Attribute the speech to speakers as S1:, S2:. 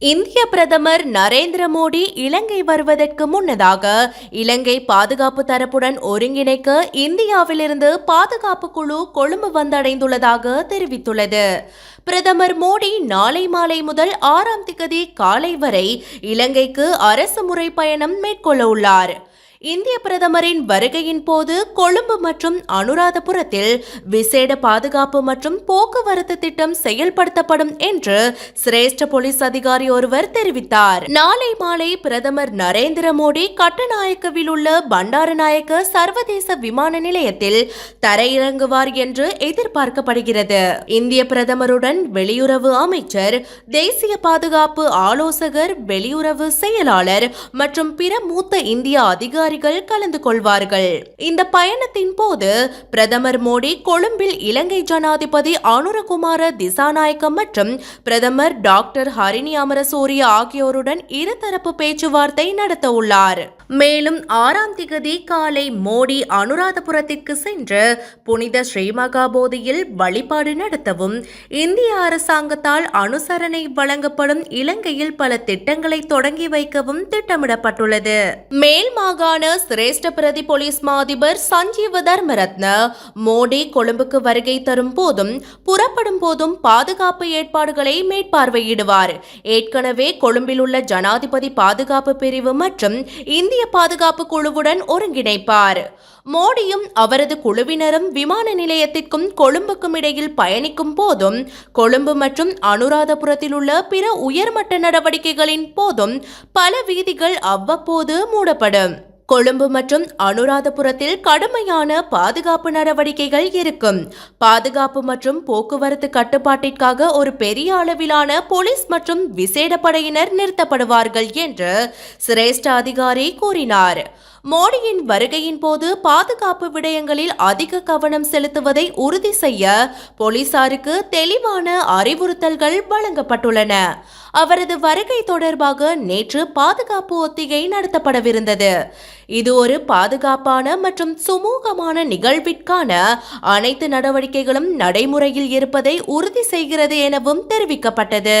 S1: இந்திய பிரதமர் நரேந்திர மோடி இலங்கை வருவதற்கு முன்னதாக இலங்கை பாதுகாப்பு தரப்புடன் ஒருங்கிணைக்க இந்தியாவிலிருந்து பாதுகாப்பு குழு கொழும்பு வந்தடைந்துள்ளதாக தெரிவித்துள்ளது. பிரதமர் மோடி நாளை மாலை முதல் ஆறாம் திகதி காலை வரை இலங்கைக்கு அரசு முறை பயணம் மேற்கொள்ள உள்ளார். இந்திய பிரதமரின் வருகையின் போது கொழும்பு மற்றும் அனுராதபுரத்தில் விசேட பாதுகாப்பு மற்றும் போக்குவரத்து திட்டம் செயல்படுத்தப்படும் என்று சிரேஷ்ட போலீஸ் அதிகாரி ஒருவர் தெரிவித்தார். நாளை மாலை பிரதமர் நரேந்திர மோடி கட்டநாயக்கவில் உள்ள பண்டாரநாயக்க சர்வதேச விமான நிலையத்தில் தரையிறங்குவார் என்று எதிர்பார்க்கப்படுகிறது. இந்திய பிரதமருடன் வெளியுறவு அமைச்சர் தேசிய பாதுகாப்பு ஆலோசகர் வெளியுறவு செயலாளர் மற்றும் பிற மூத்த இந்திய அதிகாரி அதிகாரிகள் கலந்து கொள்வார்கள். இந்த பயணத்தின் போது பிரதமர் மோடி கொழும்பில் இலங்கை ஜனாதிபதி அனுரகுமார திசாநாயக்கம் மற்றும் பிரதமர் டாக்டர் ஹரிணி அமரசூரிய ஆகியோருடன் இருதரப்பு பேச்சுவார்த்தை நடத்த உள்ளார் மேலும் ஆறாம் திகதி காலை மோடி அனுராதபுரத்திற்கு சென்று புனித ஸ்ரீமகாபோதியில் வழிபாடு நடத்தவும் இந்திய அரசாங்கத்தால் அனுசரணை வழங்கப்படும் இலங்கையில் பல திட்டங்களை தொடங்கி வைக்கவும் திட்டமிடப்பட்டுள்ளது. மேல் மாகாண சிரேஷ்ட பிரதி போலீஸ் மாதிபர் சஞ்சீவ தர்மரத்ன மோடி கொழும்புக்கு வருகை தரும் போதும் புறப்படும் போதும் பாதுகாப்பு ஏற்பாடுகளை மேற்பார்வையிடுவார். ஏற்கனவே கொழும்பில் உள்ள ஜனாதிபதி பாதுகாப்பு பிரிவு மற்றும் இந்திய பாதுகாப்பு குழுவுடன் ஒருங்கிணைப்பார். மோடியும் அவரது குழுவினரும் விமான நிலையத்திற்கும் கொழும்புக்கும் இடையில் பயணிக்கும் போதும் கொழும்பு மற்றும் அனுராதபுரத்தில் உள்ள பிற உயர்மட்ட நடவடிக்கைகளின் போதும் பல வீதிகள் அவ்வப்போது மூடப்படும். கொழும்பு மற்றும் அனுராதபுரத்தில் கடுமையான பாதுகாப்பு நடவடிக்கைகள் இருக்கும். பாதுகாப்பு மற்றும் போக்குவரத்து கட்டுப்பாட்டிற்காக ஒரு பெரிய அளவிலான போலீஸ் மற்றும் விசேட படையினர் நிறுத்தப்படுவார்கள் என்று சிரேஷ்ட அதிகாரி கூறினார். மோடியின் வருகையின் போது பாதுகாப்பு விடயங்களில் அதிக கவனம் செலுத்துவதை உறுதி செய்ய போலீசாருக்கு தெளிவான அறிவுறுத்தல்கள் வழங்கப்பட்டுள்ளன. அவரது வருகை தொடர்பாக நேற்று பாதுகாப்பு ஒத்திகை நடத்தப்படவிருந்தது. இது ஒரு பாதுகாப்பான மற்றும் சுமூகமான நிகழ்விற்கான அனைத்து நடவடிக்கைகளும் நடைமுறையில் இருப்பதை உறுதி செய்கிறது எனவும் தெரிவிக்கப்பட்டது.